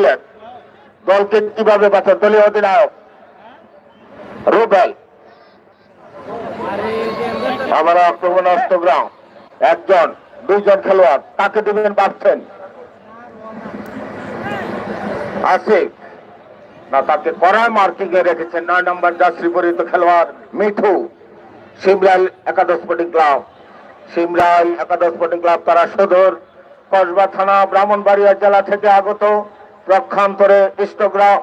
দিলেন। দলকে কীভাবে বাঁচান? দলীয় অধিনায়ক রুবেল। আমার আক্রমণ অষ্টগ্রাম একজন, দুইজন খেলোয়াড়। কাকে দিবেন ভাবছেন? আসিফ না, তাকে কড়ায় মার্কিং এ রেখেছেন। নয় নম্বর যাত্রী পরিচিত খেলোয়াড় মিঠু। সিমরাইল একাদশ স্পোর্টিং ক্লাব। সিমরাইল একাদশ স্পোর্টিং ক্লাব, তারা সদর কসবা থানা, ব্রাহ্মণবাড়িয়া জেলা থেকে আগত। প্রক্ষান্তরে ইষ্টগ্রাম,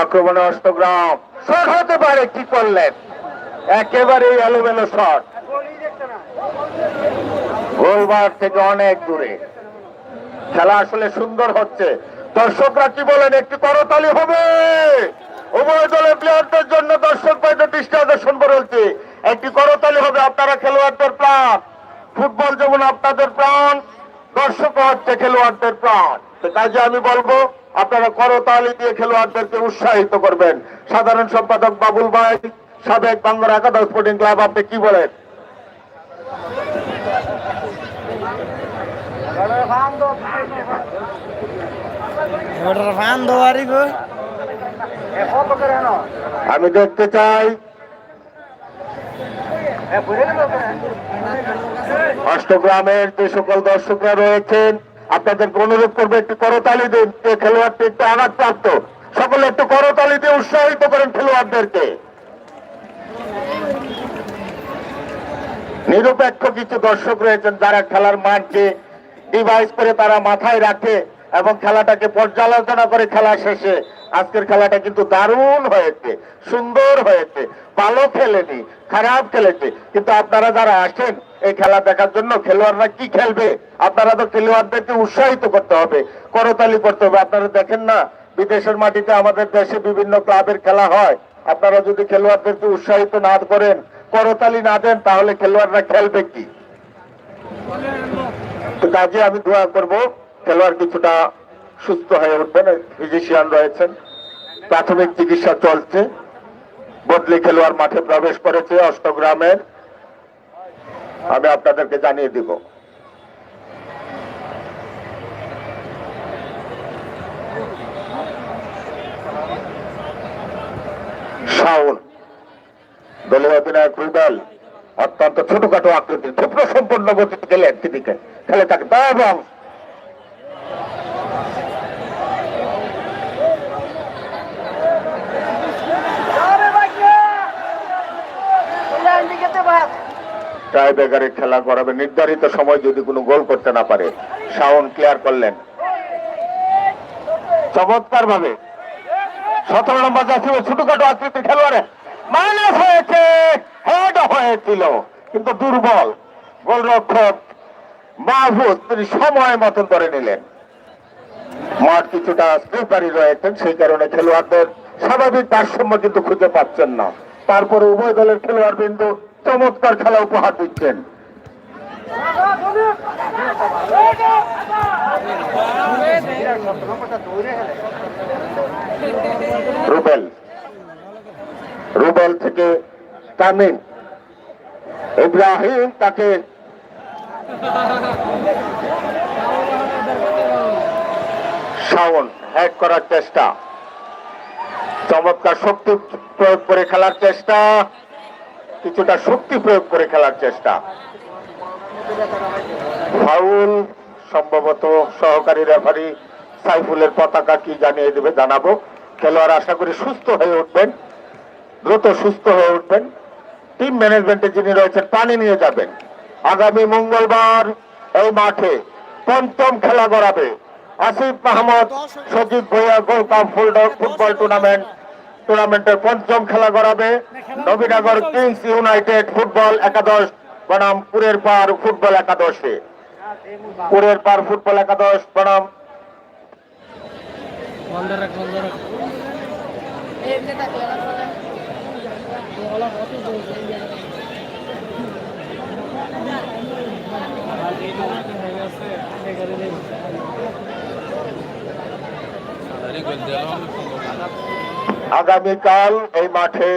আক্রমণে অষ্টগ্রাম, শট হতে পারে, কি করলেন? একেবারেই এলোমেলো শট। গোলবার থেকে অনেক দূরে। খেলা আসলে সুন্দর হচ্ছে। দর্শকরা কি বলেন, একটি করতালি হবে? উভয় দলের প্লেয়ারদের জন্য দর্শক ভাইদের দৃষ্টি আকর্ষণ করেছে একটি করতালি হবে আপনারা খেলোয়াড়দের প্রাণ। ফুটবল যেমন আপনাদের প্রাণ দর্শক হচ্ছে খেলোয়াড়দের প্রাণ। কাজে আমি বলব আপনারা করতালি দিয়ে খেলোয়াড়দেরকে উৎসাহিত করবেন। সাধারণ সম্পাদক বাবুল ভাই সাবেক বাংলা একাদশ স্পোর্টিং ক্লাব আপনি কি বলেন? আমি দেখতে চাই অষ্টগ্রামের যে সকল দর্শকরা রয়েছেন, আপনাদেরকে অনুরোধ করব, একটু করতালি দিন, যে খেলোয়াড়টি একটু আঘাতপ্রাপ্ত সকলে একটু করতালি দিয়ে উৎসাহিত করেন খেলোয়াড়দেরকে। নিরপেক্ষ কিছু দর্শক রয়েছেন যারা খেলার মাঠকে ডিভাইস করে তারা মাথায় রাখে এবং খেলাটাকে পর্যালোচনা করে খেলা শেষে আজকের খেলাটা কিন্তু দারুণ হয়েছে, সুন্দর হয়েছে, ভালো খেলেনি, খারাপ খেলেছে। কিন্তু আপনারা যারা আসেন এই খেলা দেখার জন্য, খেলোয়াড়রা কি খেলবে? আপনারা তো খেলোয়াড়দেরকে উৎসাহিত করতে হবে, করতালি করতে হবে। আপনারা দেখেন না, বিদেশের মাটিতে আমাদের দেশে বিভিন্ন ক্লাবের খেলা হয়। আপনারা যদি খেলোয়াড়দেরকে উৎসাহিত না করেন, করতালি না দেন, তাহলে খেলোয়াড়রা খেলবে কি? কাজে আমি দোয়া করব, খেলোয়াড় কিছুটা সুস্থ হয়ে উঠবেন ফিজিশিয়ান রয়েছেন। প্রাথমিক চিকিৎসা চলছে। বদলি খেলোয়াড় মাঠে প্রবেশ করেছে অষ্টগ্রামের। আমি আপনাদেরকে জানিয়ে দিব। শাওন, দলীয় অধিনায়ক রুবেল অত্যন্ত ছোটখাটো আকৃতির ক্ষিপ্র সম্পন্ন গতিতে গেলেন তিনি খেলে তাকে এবং টাই বেগারে খেলা করাবে। নির্ধারিত সময় যদি কোনো গোল করতে না পারে, শাওন ক্লিয়ার করলেন। চমৎকার ভাবে সতেরো নম্বর যাচ্ছে ছোটখাটো আকৃতির খেলোয়াড়ে। মাইনাস হয়েছে হেড হয়েছিল, কিন্তু দুর্বল। গোলরক্ষক মাহফুজ, তিনি সময় মতন করে নিলেন। মাঠ কিছুটা স্লিপারি রয়েছেন, সেই কারণে খেলোয়াড়দের স্বাভাবিক ভারসাম্য কিন্তু খুঁজে পাচ্ছেন না। তারপরে উভয় দলের খেলোয়াড় বিন্দু চমৎকার খেলা উপহার দিচ্ছেন। রুবেল। রুবেল থেকে তামিম। ইব্রাহিম তাকে শাওন হ্যাক করার চেষ্টা। চমৎকার শক্তি প্রয়োগ করে খেলার চেষ্টা। কিছুটা শক্তি প্রয়োগ করে খেলার চেষ্টা। ফাউল, সম্ভবত সহকারী রেফারি সাইফুলের পতাকা কি জানিয়ে দেবে জানাব। খেলোয়াড় আশা করি সুস্থ হয়ে উঠবেন, দ্রুত সুস্থ হয়ে উঠবেন। টিম ম্যানেজমেন্টে যিনি রয়েছেন, পানি নিয়ে যাবেন। আগামী মঙ্গলবার এই মাঠে পঞ্চম খেলা গড়াবে। Asif Mahmud, Sajib Bhuiya gold cup football tournament টুর্নামেন্টের পঞ্চম খেলা গড়াবে নবীনগর কিংস ইউনাইটেড ফুটবল একাদশ, বনাম পুরের পার ফুটবল একাদশে। পুরের পার ফুটবল একাদশ, বনাম আগামীকাল এই মাঠে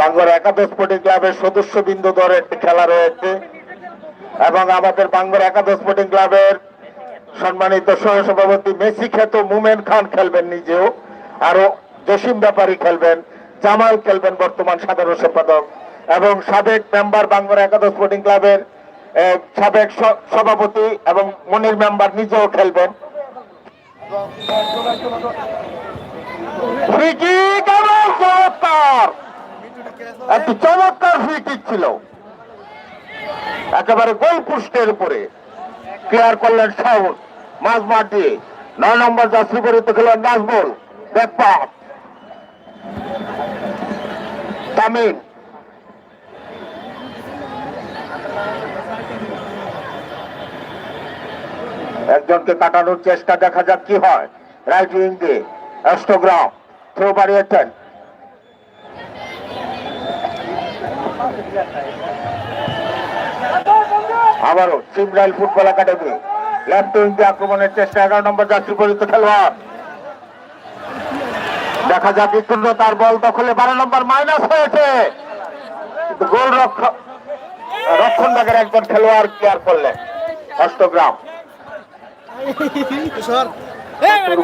বাংলার একাদশ স্পোর্টিং ক্লাবের সদস্য বিন্দু দলের খেলা রয়েছে এবং আমাদের বাংলার একাদশ স্পোর্টিং ক্লাবের সম্মানিত সহসভাপতি মেসি খ্যাত মুমেন খান খেলবেন নিজেও আরও জসিম ব্যাপারী খেলবেন, জামাল খেলবেন বর্তমান সাধারণ সম্পাদক এবং সাবেক মেম্বার বাংলার একাদশ স্পোর্টিং ক্লাবের সাবেক সভাপতি এবং মনির মেম্বার নিজেও খেলবেন। ফ্রি কিক এবং চমৎকার? একটি চমৎকার ফ্রি কিক ছিল। একেবারে গোল উপরে। ক্লিয়ার করলেন মাঝ মাঠ দিয়ে। নয় নম্বর খেলেন তামিম। একজনকে কাটানোর চেষ্টা দেখা যাক কি হয়। রাইট উইং দিয়ে। অষ্টগ্রাম থ্রো বাড়িয়েছেন আবারও সিমরাইল ফুটবল একাডেমি লেফট উইংকে আক্রমণের চেষ্টা এগারো নম্বর যাত্রী পরিত খেলোয়াড় দেখা যাক একটু তার বল দখলে বারো নম্বর মাইনাস হয়েছে গোল রক্ষক রক্ষণ ভাগের একজন খেলোয়াড় ক্লিয়ার করলেন অষ্টগ্রাম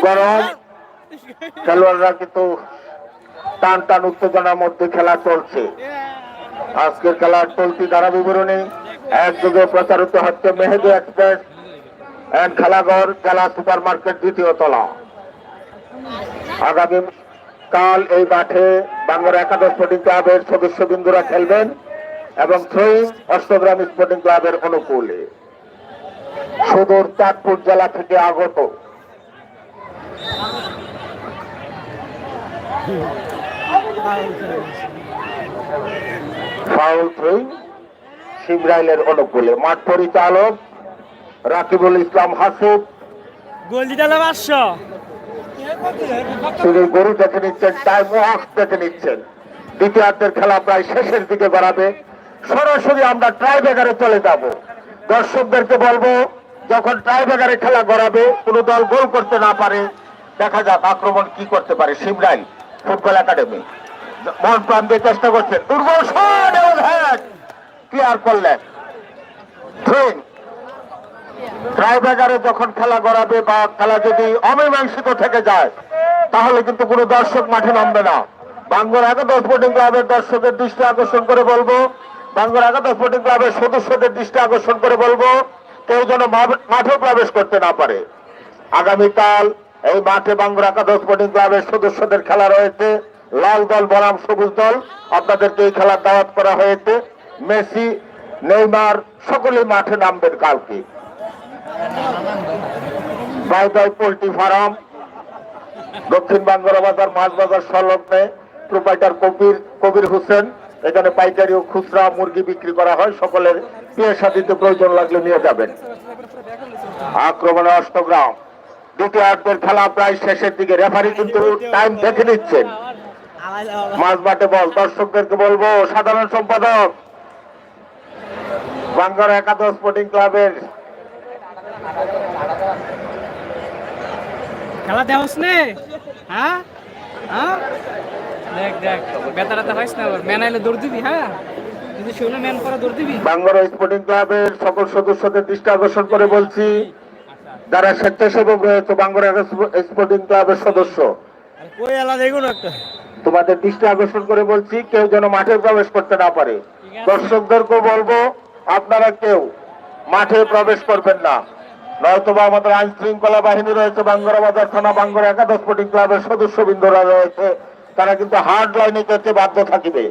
গরম খেলোয়াড়রা কিন্তু টান টান উত্তেজনার মধ্যে খেলা চলছে। আজকের খেলার চলতি ধারা বিবরণী একযোগে প্রচারিত হচ্ছে মেহেদি এক্সপ্রেস এন্ড খেলাঘর, জেলা সুপার মার্কেট দ্বিতীয় তলা। আগামী কাল এই মাঠে বাংলার একাদশ স্পোর্টিং ক্লাবের সদস্যবৃন্দরা খেলবেন এবং থ্রোয়িং অষ্টগ্রাম স্পোর্টিং ক্লাবের অনুকূলে। সুদূর চাঁদপুর জেলা থেকে আগত ফাউল থ্রোয়িং শিবরাইলের অনুকূলে। মাঠ পরিচালক রাকিবুল ইসলাম হাসিব। গোল দিতে পাঁচশো। তিনি গরু দেখে নিচ্ছেন টাইম ওয়াক দেখে নিচ্ছেন। দ্বিতীয়ার্ধের খেলা প্রায় শেষের দিকে বাড়াবে। সরাসরি আমরা ট্রাইব্রেকারে চলে যাব। দর্শকদেরকে বলব যখন ট্রাইব্রেকারে খেলা গড়াবে কোনো দল গোল করতে না পারে দেখা যাক আক্রমণ কি করতে পারে সিমরাইল ফুটবল একাডেমি। মন প্রাণ দিয়ে চেষ্টা করছেন দুর্বল ক্লিয়ার করলেন। যখন খেলা গড়াবে বা খেলা যদি অমীমাংসিত থেকে যায়, তাহলে কিন্তু কোনো দর্শক মাঠে নামবে না। বাঙ্গর একাদশ স্পোর্টিং ক্লাবের দর্শকের দৃষ্টি আকর্ষণ করে বলব। বাঙ্গর একাদশ স্পোর্টিং ক্লাবের সদস্যদের দৃষ্টি আকর্ষণ করে বলব। কেউ যেন মাঠে প্রবেশ করতে না পারে। আগামীকাল এই মাঠে বাঙ্গুর একাদশ স্পোর্টিং ক্লাবের সদস্যদের খেলা রয়েছে। লাল দল, বনাম সবুজ দল। আপনাদেরকে এই খেলার দাওয়াত করা হয়েছে। মেসি, নেইমার, সকলেই মাঠে নামবেন কালকে। পোল্ট্রি ফার্ম, দক্ষিণ বাঙ্গরা বাজার, মাছ বাজার সংলগ্নে প্রোপাইটার কবির কবির হোসেন। এখানে পাইকারি ও খুচরা মুরগি বিক্রি করা হয়। সকলের বিয়ের সাথীতে প্রয়োজন লাগলে নিয়ে যাবেন। আক্রমণে অষ্টগ্রাম। দ্বিতীয়ার্ধের খেলা প্রায় শেষের দিকে রেফারি কিন্তু টাইম দেখে নিচ্ছেন। মাঝ মাঠে বল দর্শকদেরকে বলব সাধারণ সম্পাদক বাঙ্গার একাদশ স্পোর্টিং ক্লাবের খেলা দেওস নে। হ্যাঁ? হ্যাঁ? দেখ দেখ বেতা টেতা না আইলে দৌড় দিবি হ্যাঁ? যদি শুনে ম্যান করে দৌড় দিবি। বাঙ্গারা স্পোর্টিং ক্লাবের সকল সদস্যদের দৃষ্টি আকর্ষণ করে বলছি যারা স্বেচ্ছাসেবক রয়েছে বাঙ্গারা স্পোর্টিং ক্লাবের সদস্য। তোমাদের দৃষ্টি আকর্ষণ করে বলছি কেউ যেন মাঠে প্রবেশ করতে না পারে। দর্শকদেরকে বলব আপনারা কেউ মাঠে প্রবেশ করবেন না। নয়তোবা আমাদের আইন শৃঙ্খলা বাহিনী রয়েছে বাঙ্গরা বাজার থানা বাঙ্গরা একাদশ স্পোর্টিং ক্লাবের সদস্যবৃন্দরা রয়েছে। তারা কিন্তু হার্ড লাইনে যেতে বাধ্য থাকিবে।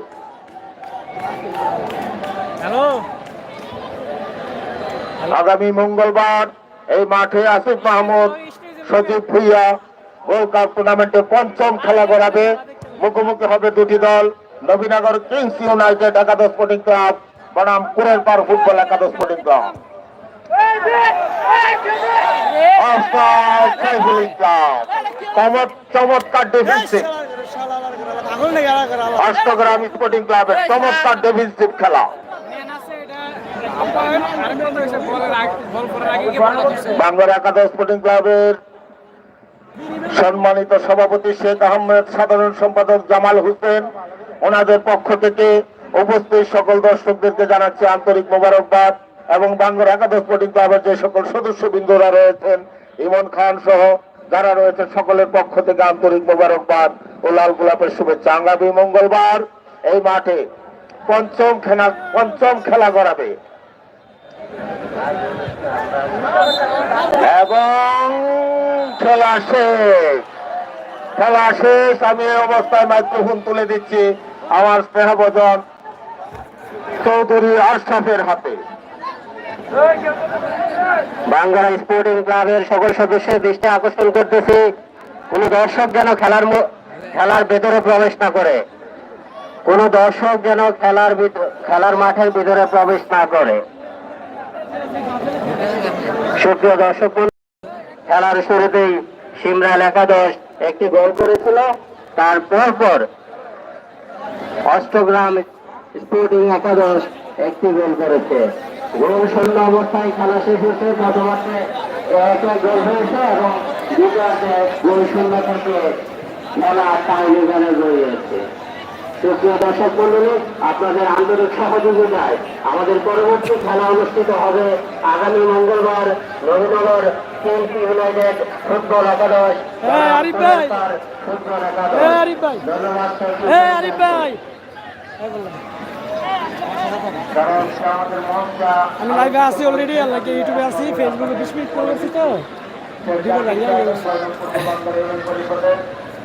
আগামী মঙ্গলবার এই মাঠে আসিফ মাহমুদ, সজীব ভুইয়া ওয়ার্ল্ড কাপ টুর্নামেন্টে পঞ্চম খেলা গড়াবে। মুখোমুখি হবে দুটি দল, নবীনগর কিংস ইউনাইটেড একাদশ স্পোর্টিং ক্লাব, বনাম কুরের পার ফুটবল একাদশ স্পোর্টিং ক্লাব। চমৎকার ডিফেন্সিভ অষ্টগ্রাম স্পোর্টিং ক্লাবের চমৎকার ডিফেন্সিভ খেলা ম্যান আছে এটা আম্পায়ার আর বল তো এসে বলের একাদশ স্পোর্টিং ক্লাবের সম্মানিত সভাপতি শেখ আহমেদ, সাধারণ সম্পাদক জামাল হোসেন, ওনাদের পক্ষ থেকে উপস্থিত সকল দর্শকদেরকে জানাচ্ছি আন্তরিক মোবারকবাদ এবং বাংলার একাদশ স্পোর্টিং ক্লাবের যে সকল সদস্যবৃন্দরা রয়েছেন, ইমন খান সহ যারা রয়েছে সকলের পক্ষ থেকে আন্তরিক মোবারকবাদ ও লাল গোলাপের শুভেচ্ছা। আগামী মঙ্গলবার এই মাঠে পঞ্চম খেলা পঞ্চম খেলা করাবে এবং খেলা শেষ। খেলা শেষ, আমি অবস্থায় মাইক্রোফোন তুলে দিচ্ছি আমার স্নেহভজন চৌধুরী আশরাফের হাতে। বাংলা স্পোর্টিং ক্লাবের সকল সদস্যের দৃষ্টি আকর্ষণ করতেছি। কোন দর্শক যেন খেলার খেলার ভেতরে প্রবেশ না করে। কোন দর্শক যেন খেলার খেলার মাঠের ভিতরে প্রবেশ না করে। সুপ্রিয় দর্শক খেলার শুরুতেই সিমরাল একাদশ একটি গোল করেছিল। তারপর পর অষ্টগ্রাম স্পোর্টিং একাদশ একটি গোল করেছে। গোল শূন্য অবস্থায় খেলা শেষ হয়েছে। প্রথমার্ধে এক গোল হয়েছে এবং গোল শূন্য থেকে খেলা টাইমিগারে রয়েছে সুপ্রিয় দর্শক মন্ডলী আপনাদের আন্তরিক সহযোগিতায় আমাদের পরবর্তী খেলা অনুষ্ঠিত হবে আগামী মঙ্গলবার নবীনগর কেএমসি ইউনাইটেড ফুটবল একাদশ। হ্যাঁ, ফুটবল একাদশ। ধন্যবাদ আমাদের মঞ্চা। আমি লাইভে আছি অলরেডি লাগে ইউটিউবে আছি ফেসবুকে বিশ মিনিট করে তো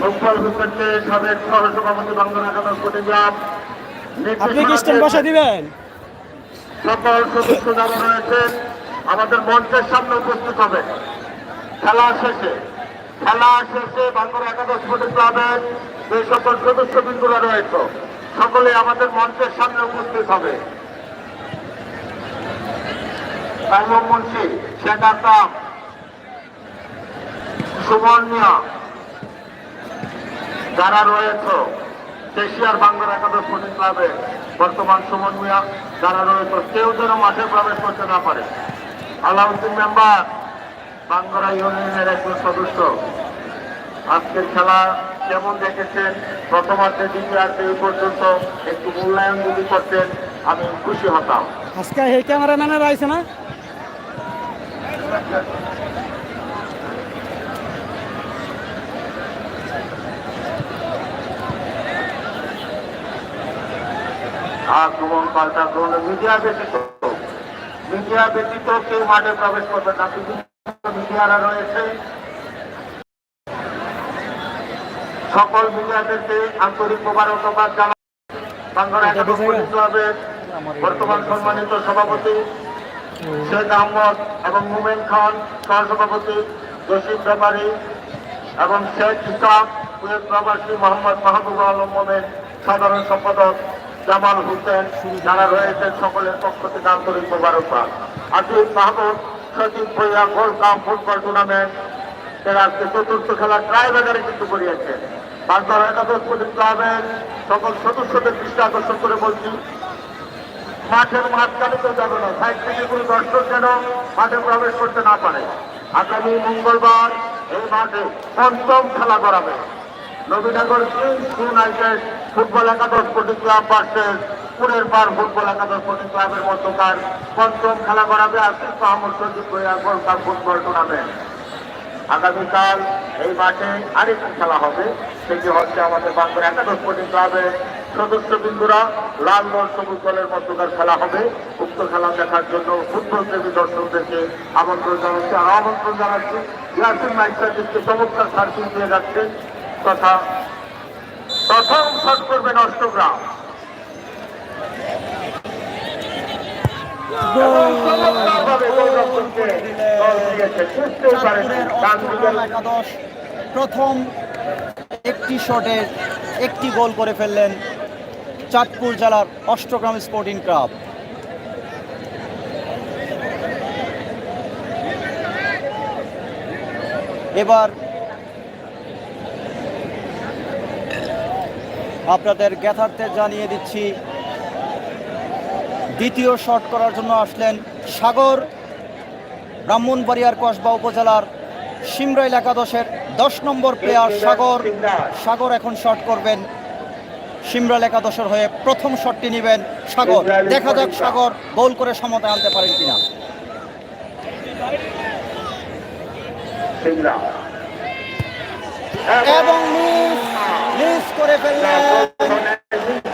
ধন্যবাদ মুম্বাই সাবেক সহসভাপতি বাংলা একাদশ কোটি আপনি কি স্ট্যান্ড বসে দিবেন? সকল সদস্য যারা রয়েছেন আমাদের মঞ্চের সামনে উপস্থিত হবে। খেলা শেষে খেলা শেষে বাংলা একাদশ কোটি ক্লাবের যে সকল সদস্যবৃন্দরা রয়েছে সকলে আমাদের মঞ্চের সামনে উপস্থিত হবে। সাইমন মুন্সি শেখ আকাম সুমন মিয়া যারা রয়েছে, এশিয়ার বাংলা একাদশ কোটি ক্লাবে বর্তমান সুমন মিয়া, যারা রয়েছে, কেউ যেন মাঠে প্রবেশ করতে না পারে। আলাউদ্দিন মেম্বার, বাঙ্গরা ইউনিয়নের একজন সদস্য। আজকের খেলা কেমন দেখেছেন? প্রথমার্ধে দ্বিতীয়ার্ধে এই পর্যন্ত একটু মূল্যায়ন যদি করতেন, আমি খুশি হতাম। আজকে এই ক্যামেরাম্যানের আইছে না? আক্রমণ পাল্টাক্রমণ মিডিয়া ব্যতীত। মিডিয়া ব্যতীত কেউ মাঠে প্রবেশ করবে না। বিভিন্ন মিডিয়ারা রয়েছে। সকল মিডিয়াদেরকে আন্তরিক মোবারকবাদ বাংলা ক্লাবের বর্তমান সম্মানিত সভাপতি শেখ আহমদ এবং মুমেন খান সহসভাপতি জসিম ব্যাপারী এবং শেখ কুয়েত প্রবাসী মোহাম্মদ মাহবুব আলম মোমেন সাধারণ সম্পাদক জামাল হোসেন যারা রয়েছেন সকলের পক্ষ থেকে আন্তরিক মোবারকবাদ। Aziz Mahmud Sachib Bhuiya gold cup football tournament, এর আজকে চতুর্থ খেলা ট্রাই বাজারে কিন্তু করিয়েছেন বাংলার একাদশ কোটি ক্লাবের সকল সদস্যদের দৃষ্টি আকর্ষণ করে বলছি, মাঠের মাঝখানে কেউ যাবে না সাইড থেকে কোনো দর্শক যেন মাঠে প্রবেশ করতে না পারে। আগামী মঙ্গলবার এই মাঠে পঞ্চম খেলা করাবে নবীনগর কিংস ইউনাইটেড ফুটবল একাদশ কোটি ক্লাব ভার্সেস পুরের পার ফুটবল একাদশ কোটি ক্লাবের মধ্যকার পঞ্চম খেলা করাবে Asif Mahmud Sajib Bhuiya gold cup football tournament আগামীকাল এই মাঠে আরেকটি খেলা হবে, সেটি হচ্ছে আমাদের বাংলার একাদশ কোটি ক্লাবের সদস্যবৃন্দুরা লাল দল সবুজ দলের মধ্যকার খেলা হবে। উক্ত খেলা দেখার জন্য ফুটবল প্রেমী দর্শকদেরকে আমন্ত্রণ জানাচ্ছি। আর আমন্ত্রণ জানাচ্ছি ইয়াসিন মাইসাদিককে চমৎকার সার্ভিস দিয়ে যাচ্ছেন তথা প্রথম শট করবেন অষ্টগ্রাম একাদশ, প্রথম একটি শটে একটি গোল করে ফেললেন চাঁদপুর জেলার অষ্টগ্রাম স্পোর্টিং ক্লাব। এবার আপনাদের জ্ঞাতার্থে জানিয়ে দিচ্ছি দ্বিতীয় শট করার জন্য আসলেন সাগর ব্রাহ্মণবাড়িয়ার কসবা উপজেলার সিমরাইল একাদশের দশ নম্বর প্লেয়ার সাগর। সাগর এখন শট করবেন সিমরাইল একাদশের হয়ে প্রথম শটটি নেবেন সাগর। দেখা যাক সাগর গোল করে সমতায় আনতে পারেন কিনা। এবং মিস করে ফেললেন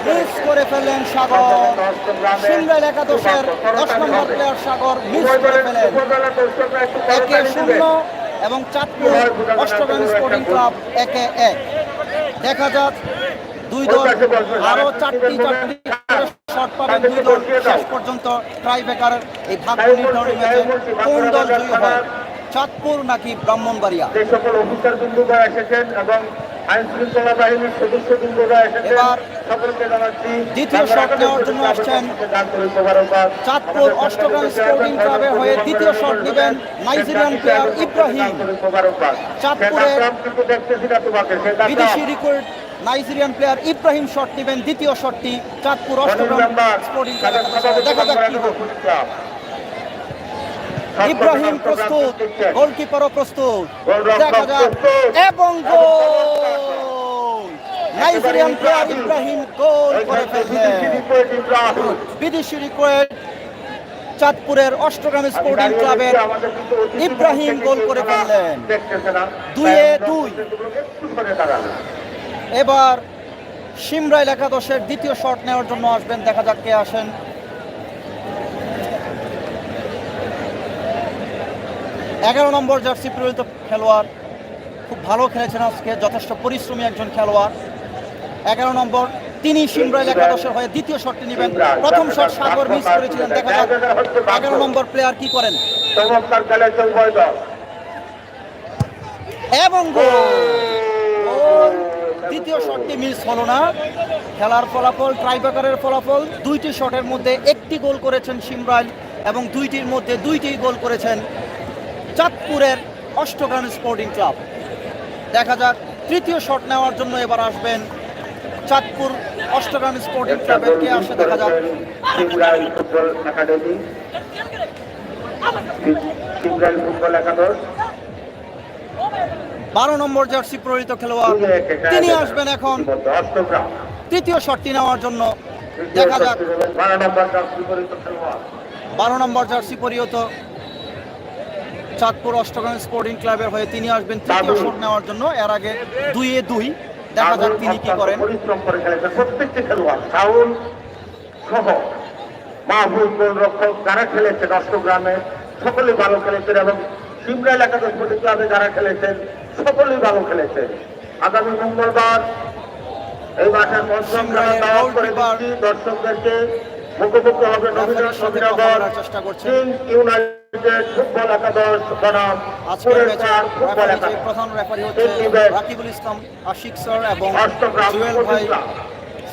মিস করে ফেললেন সাগর। সিমরাইল একাদশের দশ নম্বর প্লেয়ার সাগর মিস করে ফেলেন। একে শূন্য এবং চাঁদপুর অষ্টগ্রাম স্পোর্টিং ক্লাব একে এক। দেখা যাক, দুই দল আরও চারটি চারটি শট পাবেন দুই দল শেষ পর্যন্ত ট্রাই এই ভাগ্য ম্যাচে কোন দল জয়ী হয় চাঁদপুর নাকি ব্রাহ্মণবাড়িয়া? সকল অফিসার এসেছেন এবং আইন শৃঙ্খলা বাহিনীর সদস্য এসেছেন। সকলকে জানাচ্ছি দ্বিতীয় শট নেওয়ার জন্য আসছেন চাঁদপুর অষ্টগ্রাম স্পোর্টিং ক্লাবের হয়ে দ্বিতীয় শট নেবেন নাইজেরিয়ান প্লেয়ার ইব্রাহিম। বিদেশি রেকর্ড নাইজেরিয়ান প্লেয়ার শট নেবেন দ্বিতীয় শটটি চাঁদপুর অষ্টগ্রাম স্পোর্টিং দেখা যাক ইব্রাহিম প্রস্তুত, গোলকিপারও প্রস্তুত। দেখা যাক। এবং নাইজেরিয়ান প্লেয়ার ইব্রাহিম গোল করে ফেললেন বিদেশি রিকোয়েড চাঁদপুরের অষ্টগ্রাম স্পোর্টিং ক্লাবের ইব্রাহিম গোল করে ফেললেন। দুইয়ে দুই। এবার সিমরাইল একাদশের দ্বিতীয় শট নেওয়ার জন্য আসবেন। দেখা যাক কে আসেন। এগারো নম্বর জার্সি পরিহিত খেলোয়াড়। খুব ভালো খেলেছেন আজকে, যথেষ্ট পরিশ্রমী একজন খেলোয়াড়। এগারো নম্বর তিনি সিমরাইল একাদশের হয়ে দ্বিতীয় শটটি নেবেন। প্রথম শট সাগর মিস করেছিলেন, দেখা যাক। এগারো নম্বর প্লেয়ার কি করেন? এবং। দ্বিতীয় শটটি মিস হলো না। খেলার ফলাফল ট্রাইবেকারের ফলাফল, দুইটি শটের মধ্যে একটি গোল করেছেন সিমরাইল এবং দুইটির মধ্যে দুইটি গোল করেছেন চাঁদপুরের অষ্টগ্রাম স্পোর্টিং ক্লাব। দেখা যাক তৃতীয় শট নেওয়ার জন্য এবার আসবেন চাঁদপুর অষ্টগ্রাম স্পোর্টিং ক্লাবের কে আসে দেখা যাক। Football academy. ফুটবল একাদশ বারো নম্বর জার্সি পরিহিত খেলোয়াড়। তিনি আসবেন এখন তৃতীয় শটটি নেওয়ার জন্য। দেখা যাক। বারো নম্বর জার্সি পরিহিত খেলোয়াড় বারো নম্বর জার্সি পরিহিত চাঁদপুর অষ্টগ্রাম স্পোর্টিং ক্লাবের হয়ে তিনি আসবেন তৃতীয় শট নেওয়ার জন্য। এর আগে দুইয়ে দুই। দেখা যাক তিনি কি করেন। প্রত্যেকটি খেলোয়াড় সাউল সহ মাহবুব গোলরক্ষক যারা খেলেছেন অষ্টগ্রামে সকলেই ভালো খেলেছেন এবং সিমরাইল একাদশ প্রতি ক্লাবে যারা খেলেছেন সকলেই ভালো খেলেছেন। আগামী মঙ্গলবার এই মাসের পঞ্চম দর্শকদেরকে মুখোমুখি হবে নবীন চেষ্টা করছেন। ইউনাইটেড ফুটবল একাদশ বনাম। আজকের ম্যাচে ফুটবল একাদশ। প্রধান রেফারি হচ্ছে রাকিবুল ইসলাম আশিক স্যার এবং জুয়েল ভাই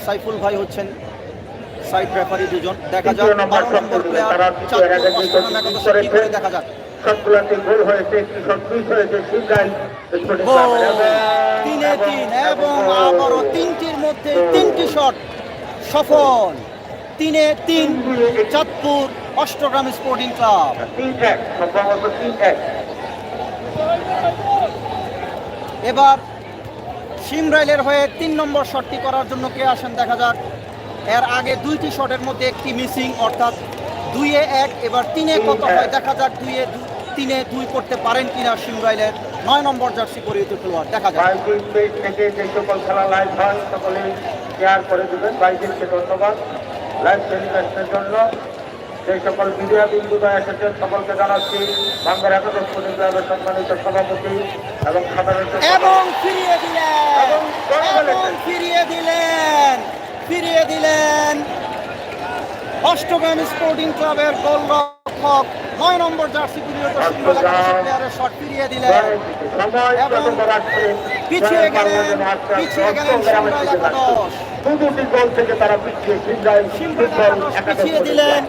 সাইফুল ভাই হচ্ছেন সাইড রেফারি দুজন। দেখা যাক বারো নম্বর প্লেয়ার চাঁদপুর রেখে অষ্টম দুইটি একাদশে কি করে দেখা যাক। সবগুলোতে গোল হয়েছে একটি হয়েছে তিনে তিন এবং এবং- আবারও তিনটির মধ্যে তিনটি শট সফল। তিনে তিন চাঁদপুর অষ্টগ্রাম স্পোর্টিং ক্লাব এবার সিমরাইলের হয়ে তিন নম্বর শটটি করার জন্য কে আসেন দেখা যাক। এর আগে দুইটি শটের মধ্যে একটি মিসিং অর্থাৎ দুইয়ে এক এবার তিনে কত হয় দেখা যাক দুইয়ে তিনে দুই করতে পারেন কিনা সিমরাইলের নয় নম্বর জার্সি পরিহিত খেলোয়াড় দেখা যাক। থেকে যে সকল খেলা লাইভ হয় সকলে শেয়ার করে দেবেন। ধন্যবাদ। লাইভ টেলিকাস্টের জন্য যে সকল মিডিয়া বিন্দুরা এসেছেন সকলকে জানাচ্ছি বাংলার একাদশ স্পোর্টিং ক্লাবের সম্মানিত সভাপতি এবং সাধারণ এবং ফিরিয়ে দিলেন এবং। ফিরিয়ে দিলেন ফিরিয়ে দিলেন অষ্টগ্রাম স্পোর্টিং ক্লাবের গোলরক্ষক নয় নম্বর জার্সি শট ফিরিয়ে দিলেন। এবং পিছিয়ে গেলেন গেলেন একাদশ। দিলেন।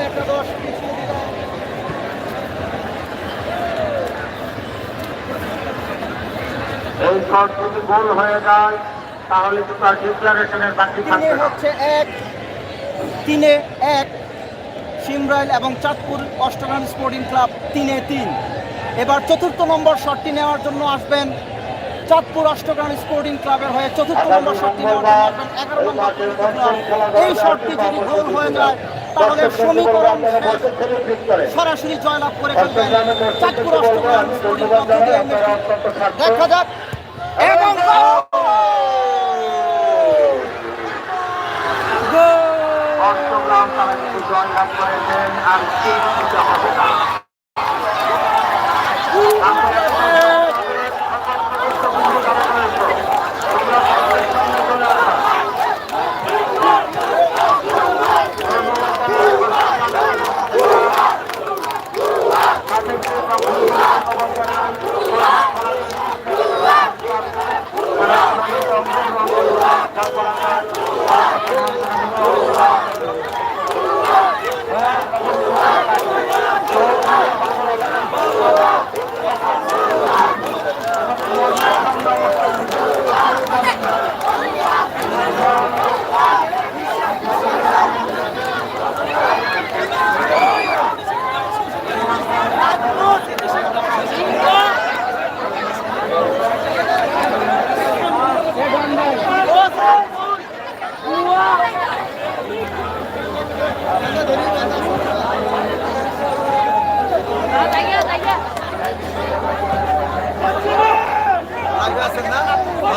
একাদশ এই শট যদি গোল হয়ে যায় তাহলে তো তার ডিক্লারেশনের বাকি থাকবে হচ্ছে এক তিনে এক সিমরাইল এবং চাঁদপুর অষ্টগ্রাম স্পোর্টিং ক্লাব তিনে তিন। এবার চতুর্থ নম্বর শটটি নেওয়ার জন্য আসবেন চাঁদপুর অষ্টগ্রাম স্পোর্টিং ক্লাবের হয়ে চতুর্থ নম্বর শটটি নেওয়ার জন্য আসবেন এগারো নম্বর এই শটটি যদি গোল হয়ে যায় তাহলে সমীকরণ। সরাসরি জয়লাভ করে ফেলবেন। চাঁদপুর অষ্টগ্রাম দেখা যাক। এবং অষ্টগ্রাম তারা কিন্তু জয়লাভ করেছেন আর তিন দিতে হবে না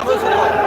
চার্জ ছিল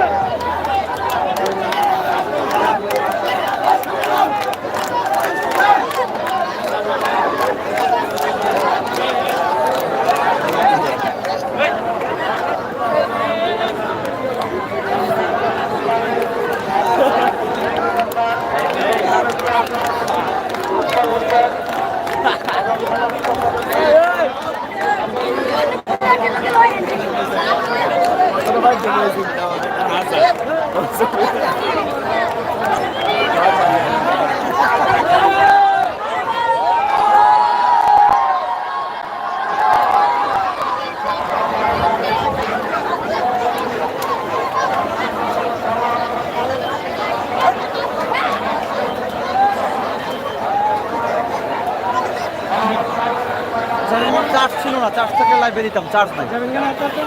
না চার্জ থেকে লাইভে দিতাম চার্জ নাই। যাবেন কেন আপনার তো?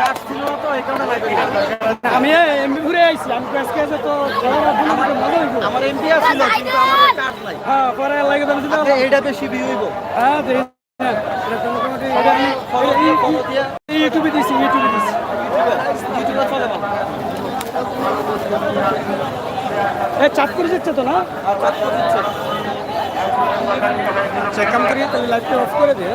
চার্জ ছিল না তো এই কারণে লাইভে আমি এমবি ঘুরে আইছি আমি আছে তো আমার এমপিয়া ছিল কিন্তু আমার চার্জ নাই। হ্যাঁ পরে লাগে তো এইটা বেশি ভিউ হইব। হ্যাঁ হ্যাঁ, তো ইউটিউবে দিছি ইউটিউবে দিছি ইউটিউবে চলে করে দিচ্ছে তো না? চার্জ দিচ্ছে চেক কাম করি তাহলে লাইটটা অফ করে দিয়ে